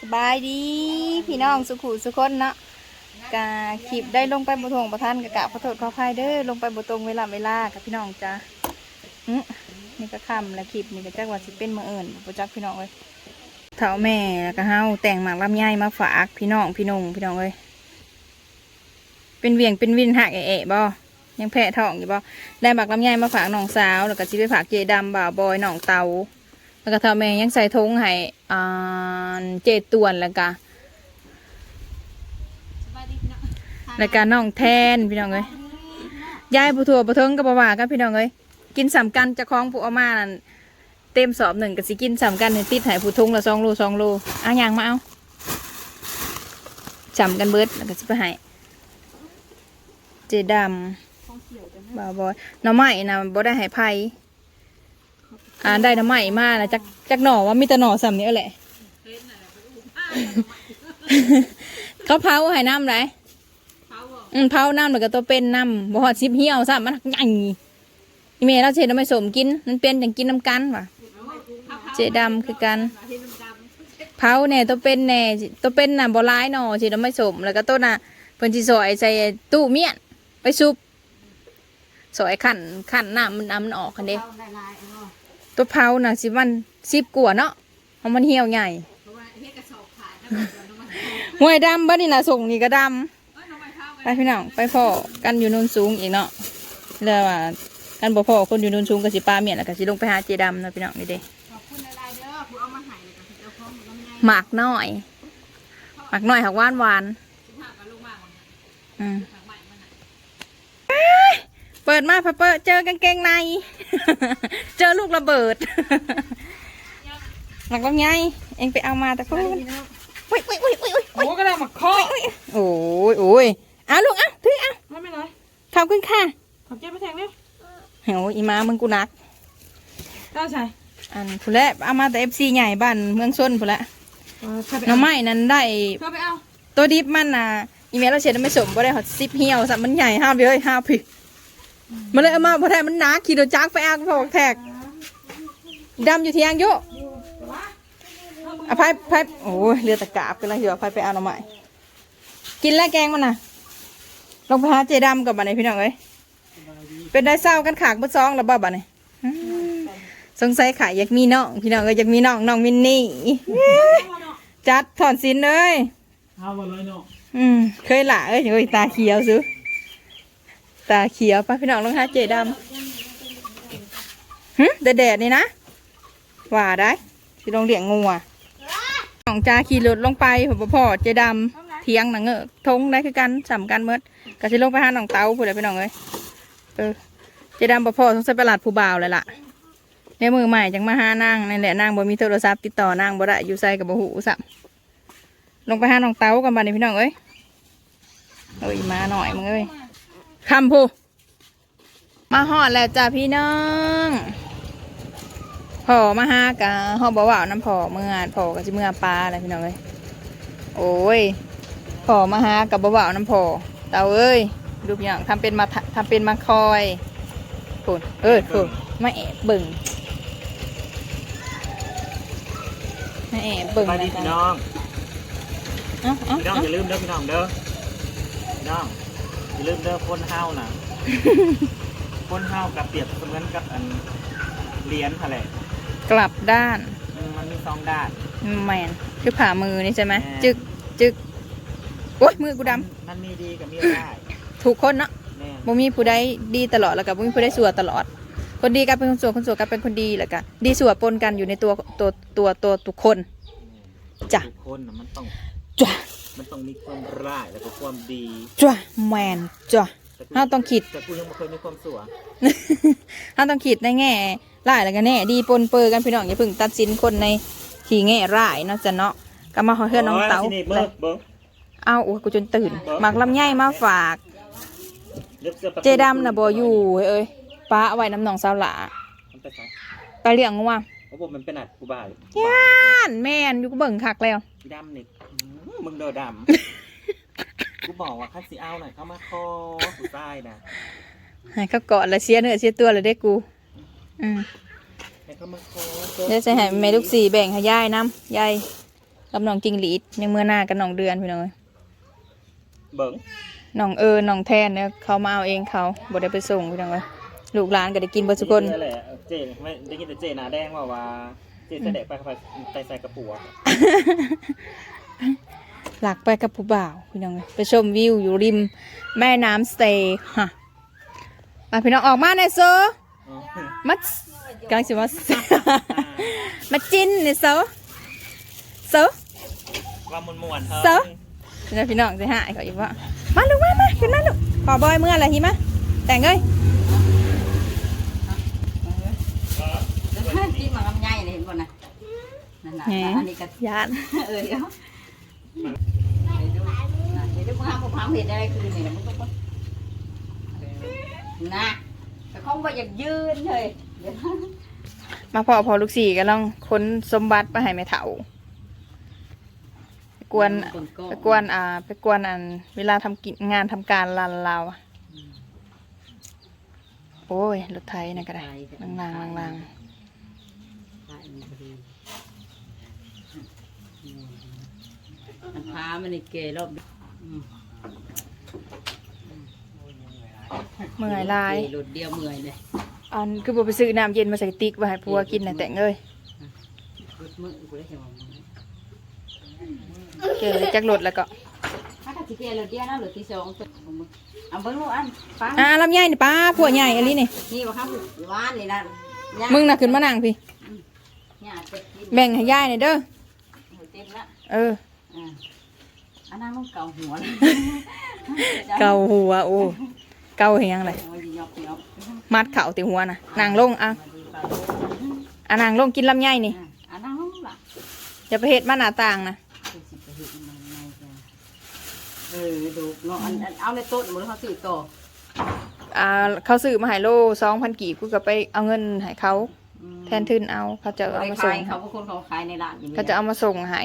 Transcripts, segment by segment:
สบายดีพี่น้องสุขุสุคนเนาะกะคลิปได้ลงไปบทงประท่านกะกะขอโทษขออภัยเด้อลงไปบตรงเวลาเวลากับพี่น้องจ้าอื้อนี่ก็คำและคลิปนี่ก็จักว่าสิเป็นมืออื่นบ่จักพี่น้องเอ้ยเฒ่าแม่แล้วก็เฮาแต่งหมากลำไยมาฝากพี่น้องพี่นงพี่น้องเอ้ยเป็นเวียงเป็นวินหักเอะบ่ยังแพ้ท้องอยู่บ่ได้หมากลำไยมาฝากน้องสาวแล้วก็สิไปฝากเจดำบ่าวบอยน้องเตา แล้วก็ทำแม่ยังใส่ทงให้อ่าเจตวนแล้วก็แล้วก็น้องแทนพี่น้องเอ้ยยายผู้ถั่วผู้เทิงก็บ่ว่ากันพี่น้องเอ้ยกินสำกันเจะคล้าของผู้เอามานั่นเต็มสอบหนึ่งก็สิกินสำกันให้ติดให้ผู้ทงละสองโลสองโลเอาอย่างมาเอาจำกันเบิดแล้วก็สิไปให้เจดำบ่าวบอยหน้องใหม่นะบ่ได้ให้ไผ อ่าได้น้ำใหม่มานะจักจักหน่อว่ามีแต่หน่อสำนี้แหละเขาเผาให้น้ำไรอืมเผาน้ำแล้วก็ตัวเป็นน้ำบ่หอดซิบเหี่ยวซะมันใหญ่อีเมลเราเช็ดน้ำไม่สมกิน มันเป็นอย่างกินน้ำกันว่ะเจดำคือกันเผาเนี่ยตัวเป็นแน่ตัวเป็นน่ะบ่ร้ายหน่อเช็ดน้ำไม่สมแล้วก็ต้นน่ะเพิ่นสิซอยใส่ตู้เมียนไปซุปซอยขันขันน้ำมันน้ำมันออกคันเด้ ตัวเผาน่ะสิมันสิบกว่าเนาะเพราะมันเหี่ยวใหญ่หวยดำบ้านนี่นะส่งนี่ก็ดำไปพี่น้องไปพ่อกันอยู่โนนสูงอีกเนาะแล้วว่ากันบ่พ่อคนอยู่โนนสูงก็สิปลาเมียนแล้วก็สิลงไปหาเจดำนะพี่น้องนี่เด้ขอบคุณหลายๆเด้อผู้เอามาให้เลยก็เจ้าของมันไงหมากน้อยหมากน้อยหักหวานหวานสิพากันลงมาบ่อืม ทางใหม่มันน่ะ เปิดมาพอเปิดเจอกางเกงใน เจอลูกระเบิด หลักลำไยเองไปเอามาแต่พูดอุ้ยอุ้ยอุ้ยอุ้ยอุ้ยโอ้ก็ได้มาเคาะโอ้ยโอ้ยเอาลูกเอาถือเอาไม่เป็นไรขอบคุณค่ะขอบใจไปแทงเร็วเฮ้ยอีมามึงกูนักได้ใช่อันผู้นแหละเอามาแต่เอฟซีใหญ่บ้านเมืองชนผู้นแหละเออเธอไปหน้ำเอาไม้นั้นได้เธอไปเอาตัวดิบมันน่ะอีเมลเราเช็ดไม่สมบ่ได้หอดซิปเหี่ยวสับมันใหญ่ห้ามไปเลยห้ามพี่ มันเลยเอามาพอแทนมันหนาขี่รถจักรไปอากพอกแทกดำอยู่ที่ยางโยอภัยภัยโอ้ยเรือตะกาบกันแล้วอยู่อภัยไปเอาหน่อไม้กินแล้วแกงมันน่ะลงไปหาเจดำกับบันไดพี่น้องเอ้ยเป็นได้เศร้ากันขากเมื่อซองแล้วบ้าบันไดอืมสงสัยขายอยากมีน้องพี่น้องเอ้ยอยากมีน้องน้องมินนี่จัดถอนสินเลยเอามาเลยเนาะอืมเคยหละเอ้ยเอ้ยตาเขียวซื้อ ตาเขียวป้าพี่น้องลองหาเจดำหึแดดนี่นะว่าได้ที่ลองเลี้ยงงูอะน้องจาขี่รถลงไปพ่อพ่อเจดำเทียงหนังเงอทงได้คือกันสำกันเมดก็สิลงไปหาน้องเต้าผู้ใดพี่น้องเอ้ยเออเจดำพ่พ่อสงสัยประหลาดผู้บ่าวเลยล่ะในมือใหม่จังมาหานางนั่นแหละนางบ่มีโทรศัพท์ติดต่อนางบ่ได้อยู่ใส่กับบ่หูสับลงไปหาน้องเต้ากันบ้านนี้พี่น้องเอ้ยเอ้ยมาหน่อยมึงเอ้ย คำพูมาหอดแล้วจ้าพี่น้องพอมาหากะหอบ่าวน้ำพอเมื่อพอก็จะเมื่อปลาอะไรพี่น้องเอ้ยโอ้ยพอมาหากับบ่าวน้ำพอเต้าเอ้ยดูพี่น้องทำเป็นมาทะทำเป็นมาคอยพูดเอ้ยพูดมาแอบเบิ่งมาแอบเบิ่งไปนะดีจ๊ะพี่น้องเอ้าเอ้าพี่น้องเอ้าอย่าลืมเด้อพี่น้องเด้อพี่น้อง อย่าลืมเด้อคนเฮาน่ะคนเฮากับเปรียบเสมือนกับอันเหรียญอะไรกลับด้านมันมีสองด้านแมนคือผ่ามือนี่ใช่ไหมแม่จึกจึกโอ้ยมือกูดมันมีดีกับมีได้ายำถูกคนเนาะแม่บ่มีผู้ใดดีตลอดแล้วก็บ่มีผู้ใดสัวตลอด คนดีกลายเป็นคนสัวคนสัวกลายเป็นคนดีแล้วก็ดีสัวปนกันอยู่ในตัวตัวตัวตัวทุกคน จ้ะ ทุกคนน่ะมันต้องจ้ะ มันต้องมีความร้ายแล้วก็ความดีจ้ะแมนจ้ะแต่กูเราต้องคิดแต่กูยังไม่เคยมีความสัวเราต้องคิดในแง่ร้ายแล้วก็แน่ดีปนเปื้อกันพี่น้องอย่าเพิ่งตัดสินคนในที่แง่ร้ายเนาะจ้ะเนาะก็มาขอเฮือนน้องเต๋าโยที่นี่เบิ้งเบิ้งเอาโอ้ยกูจนตื่นหมักลำไยมาฝากเย็บสื้อประตูเจดำนะบอยู่เฮ้ยเอ้ยป้าเอาไว้น้ำหนองสาวหลามันไปใส่ไปเลี้ยงงัวเพราะผมมันเป็นอัดกูบ้าเลยย่านแม่นอยู่ก็เบิ่งคักแล้วดำนี่อื้อ มึงเดอดำกูบอกว่าคัดสีเอาหน่อยเข้ามาคอกูใต้นะให้เขาเกาะแล้วเสียเนื้อเสียตัวเลยเด้กูอืมให้เข้ามาคอเดี๋ยวจะให้แม่ลูกสี่แบ่งให้ยายน้ำยายกับน้องจิงหลีดยังเมื่อหน้ากับน้องเดือนพี่น้องเอ้ยเบิ่งน้องเออน้องแทนเนี่ยเขามาเอาเองเขาบ่ได้ไปส่งพี่น้องเอ้ยลูกหลานก็ได้กินเบ่ทุกคนนั่นแหละเจไม่ได้ยินแต่เจหนาแดงว่าว่าเจเสด็จไปไปไปใส่กระปัว หลักไปกับผู้บ่าวพี่น้องเอ้ยไปชมวิวอยู่ริมแม่น้ำสเตย์ฮะมาพี่น้องออกมาหน่อยเซอมัดกำลังสิมามาจินเนี่ยเซอเซอว่ามวนมวนๆเถเซอะอะแล้วพี่น้องจะหายเขาอีกว่ามาลูกมามาขึ้นมาลูกขอบอยเมื่อไหรหิมะแต่งเอ้ยที่มันลำไยเลยเห็นบ่นะนั่นน่ะอันนี้ก็ยานเออเดี๋ยว เดี๋ยวดูนะเดี๋ยวดูมึงห้ามผมห้ามเห็นอะไรคือนี่นะมึงก็นะแต่เขาบอกอยากยืนเลยเดี๋ยวมาพอพอลูกสี่ก็ลองค้นสมบัติมาให้แม่เฒ่าไปกวนไปกวนอ่าไปกวนอัน เวลาทำกิจงานทำการลานเราอะโอ้ยรถไทยนะก็ได้ลางลางลางลาง มันพามันในเกยรอบอืมเมื่อยลายรถเดียวเมื่อยเลยอันคือบ่ไปซื้อน้ำเย็นมาใส่ติ๊กไว้ให้ผัวกินน่ะแต่งเอ้ยรถมือกูได้เห็นว่าเกลือจักรถแล้วก็ถ้าถ้าสิเกยรถเดียวนะรถที่สองตัวของมึงเอาเบิ่งลูกอันฟังอ่าลำไยนี่ป้าผัวใหญ่อันนี้นี่นี่ว่าครับหวานนี่นะมึงน่ะขึ้นมานั่งพี่เนี่ยเต็มกินแบ่งให้ยายหน่อยเด้อเต็มละเออ อ่าอันนั้นต้องเกาหัวนะเกาหัวโอ้เกาเฮียงเลยหัวสิยอกยอกมัดเข่าติหัวน่ะนางลงอะอะนางลงกินลำไยนี่อ่าอันนั้นต้องละอย่าไปเฮ็ดมาหน้าต่างนะคือสิไปเฮ็ดมันไงจ้ะเออดูเนาะอันอันเอาในโต๊ะหมดเขาสื่อต่ออ่าเขาซื้อมาให้โลสองพันกีบกูก็ไปเอาเงินให้เขาอืมแทนทุนเอาเขาจะเอามาขาส่งยเขาเป็นคนเขาขายในร้านอยู่เขาจะเอามาส่งให้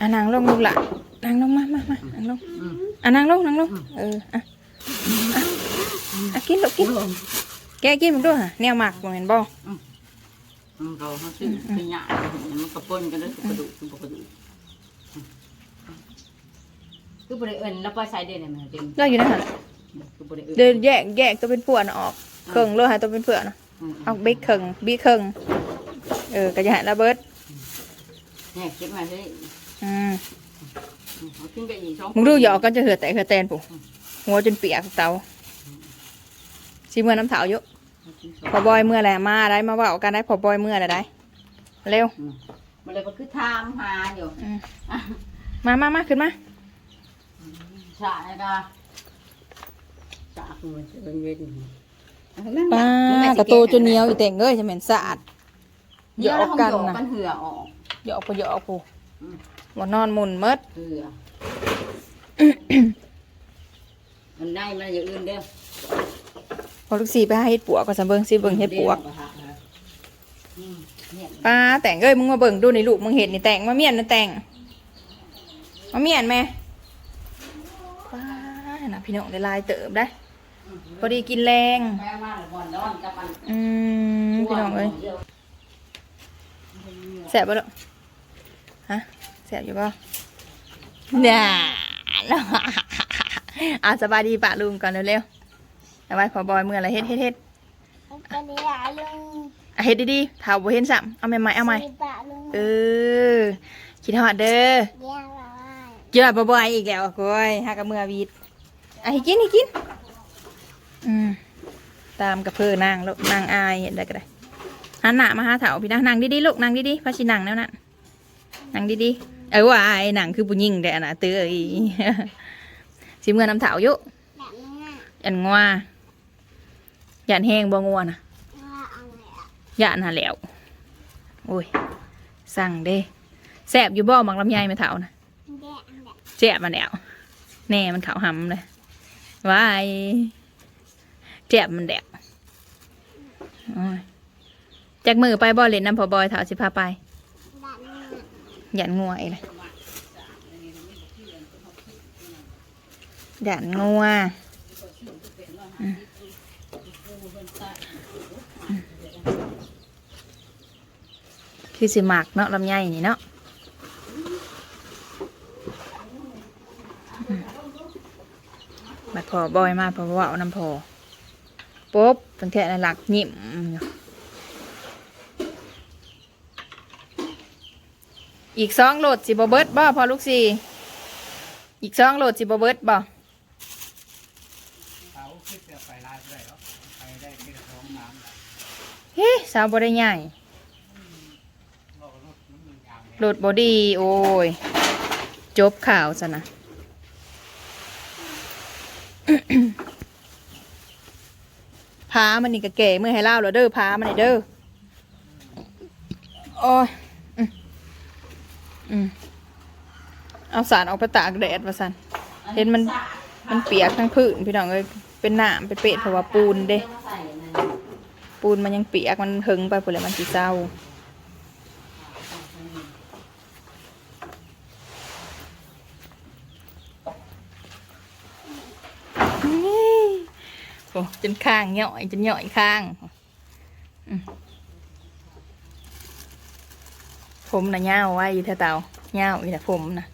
อะนางลงลูกละนางลงมามามานั่งลงอะนางลงนางลงเอออะอะอะกินลูกกินแกกินมันด้วยฮะแนวหมักบ่เห็นบ่อืมเราเขาซื้อเป็นหยามันกระปนกันแล้วกระดูกคือกระดูกคือบริเอิญแล้วปล่อยใส่เด่นเนี่ยมันเต็มเราอยู่นั่นหั่นคือบริเดินแยกแยกตัวเป็นผัวนออกเคิงเลยให้ตัวเป็นเผื่อนะเอาบิ๊กเคิงบิ๊กเคิงเออก็จะให้ระเบิด เนี่ยเก็บมาเลยอืมเอาขึ้นไปอีกสองมึงดูหยอกกันจะเหือแต่เหือแตนปุ๊หัวจนเปียกเตาสิเมื่อน้ำเถาอยู่พอบอยเมื่อแหละมาได้มาเว่ากันได้พอบอยเมื่อแหละได้เร็วมันเลยก็คือทามหาอยู่อืมมามามาขึ้นมาฉาแล้วก็จากมันจะเป็นเวทป้ากระโตจนเหนียวอีแต่งเลยจะเหม็นสะอาดหยเดี๋ยวอเรากคงกันหยอกนะกันเหือออก หยอกไปหยอกปูอืมว่านอนหมุนหมดเหือมันได้มันอย่างอื่นเด้อพอลูกสีไปหาเฮ็ดปัวก็สะเบิงสิเบิ่งเฮ็ดปัวอืมเนี่ยป้าแต่งเอ้ยมึงมาเบิ่งดูในลูกมึงเห็นนี่แต่งมาเมียนนะแต่งมาเมียนแม่ป้าน่ะพี่น้องได้ลายเติบได้พอดีกินแรงแม่มาหรือบอลดอนกับมันอืมพี่น้องเอ้ยแสบปะลูก ฮะแสบอยู่ป่ะน่าอาสบายดีปะลุงก่อนเร็วๆเอาไว้พอบอยเมื่อไรเฮ็ดเฮ็ดเฮ็ดก็นี้อะลุงอะเฮ็ดดีๆเท่าบ่เห็นซ้ำเอาใหม่ๆเอาใหม่มีปะลุงเออคิดฮอดเด้อเยี่ยมว่าเจอบ่บ่อยอีกแล้วก้อยหากับเมื่อวีดอะให้กินให้กินอืมตามกับเพื่อนางลูกนางอายเห็นได้ก็ได้หันหน้ามาหาเถาพี่นะนางดีๆลูกนางดีๆพาชินางแล้วนั่น นางดีๆ เออว่าไอ้นางคือผู้หญิงแต่อันน่ะเตื้ออีสิเมื่อน้ำเถาอยู่แบบนี้อะยันงัวยันแห้งบ่งัวน่ะว่าเอาไงอะยันหาแล้วโอ้ยสั่งเด้แซบอยู่บ่หมักลำไยไหมเถานะแดะอันแบบเจ็บมาแล้วแน่มันขาวหำเลยว้ายเจ็บมันแดกโอ้ยจากมือไปบ่อเล่นน้ำพอบอยเถาสิพาไปแบบนี้อะ หยันงวยเลยหยันงวคือสิหมักเนาะลำไยนี่เนาะบัพอบอยมาพอว่าน้ำพอปุ๊บตั้งแต่หลักหยิม อยู่อีกสองโหลดสิบเบิร์ดบ่พอลูกสี่อีกสองโหลดสิบเบิร์ดบ่เขาคิดจะไปลายไปได้หรอไปได้แค่ท้องน้ำเฮ้สาวบริใหญ่โลกรถน้ำมันยางโหลดบอดี้โอ้ย จบข่าวซะนะพามันนี่ก็แก่เมื่อให้เล่าแล้วเด้อพามันนี่เด้อโอ้ยอืมอืม เอาสารออกไปตากแดดมาสันเห็นมันมันเปียกทั้งพื้นพี่น้องเอ้ยเป็นหนามเป็นเป็ดเพราะว่าปูนเด้ปูนมันยังเปียกมันหึงไปพุ่นเลยมันสีเศร้าโอ้จนข้างเหย่อยจนเหย่อยข้างผมนะเงาไว้อยู่เตาเงาวอยู่แต่ผมนะ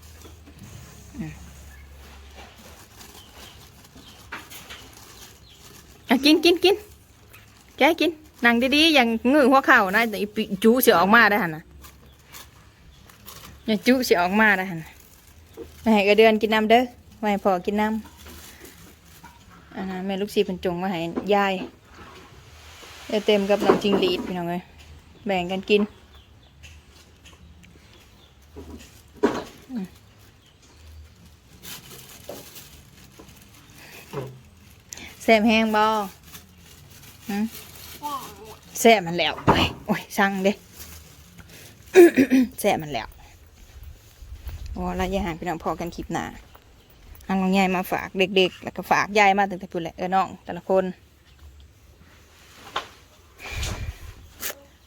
กินกินกินแกกินนั่งดีๆอย่างงือหัวเข่านะแต่จูเสียออกมาได้หันนะอย่าจูเสียออกมาได้หันน่ะมาให้กระเดือนกินน้ำเด้อมาให้พอกินน้ำอันนั้นแม่ลูกศิษย์เป็นจงมาให้ยายเดี๋ยเต็มกับน้องจิงหรีดพี่น้องเลยแบ่งกันกิน แซ่บแห้งบ่หืมแซ่มันแล้วโอ้ยโอ้ยสั่งเด้แซ่มันแล้วโอ้ระยะห่างพี่น้องพอกันคลิปหนาอันน้องยายมาฝากเด็กๆ แล้วก็ฝากยายมาตั้งแต่พูดแหละเออน้อง แต่ละคน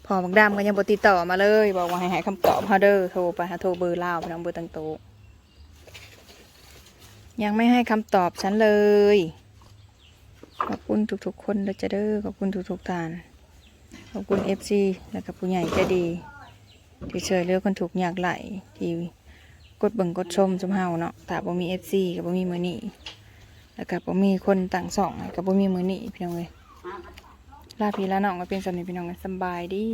พอบักดำก็ยังบติดต่อมาเลย บอกว่าให้ให้คำตอบเฮาเด้อโทรไปหาโทรเบอร์เล่าวพี่น้องเบอร์ตังโตยังไม่ให้คำตอบฉันเลย ขอบคุณทุกๆคนเด้อจ้ะเด้อขอบคุณทุกๆทาน ขอบคุณเอฟซีและกับผู้ใหญ่ใจดี ที่ช่วยเหลือคนถูกข์ยากไหลที่กดเบิ่งกดชมสมเฮาเนาะถ้าบ่มีเอฟซีกับบ่มีมือนี่แล้วก็บ่มีคนต่างสองกับบ่มีมือนี่พี่น้องเลยลาพี่ลาน้องก็เป็นสำนีพี่น้องเลยสบายดี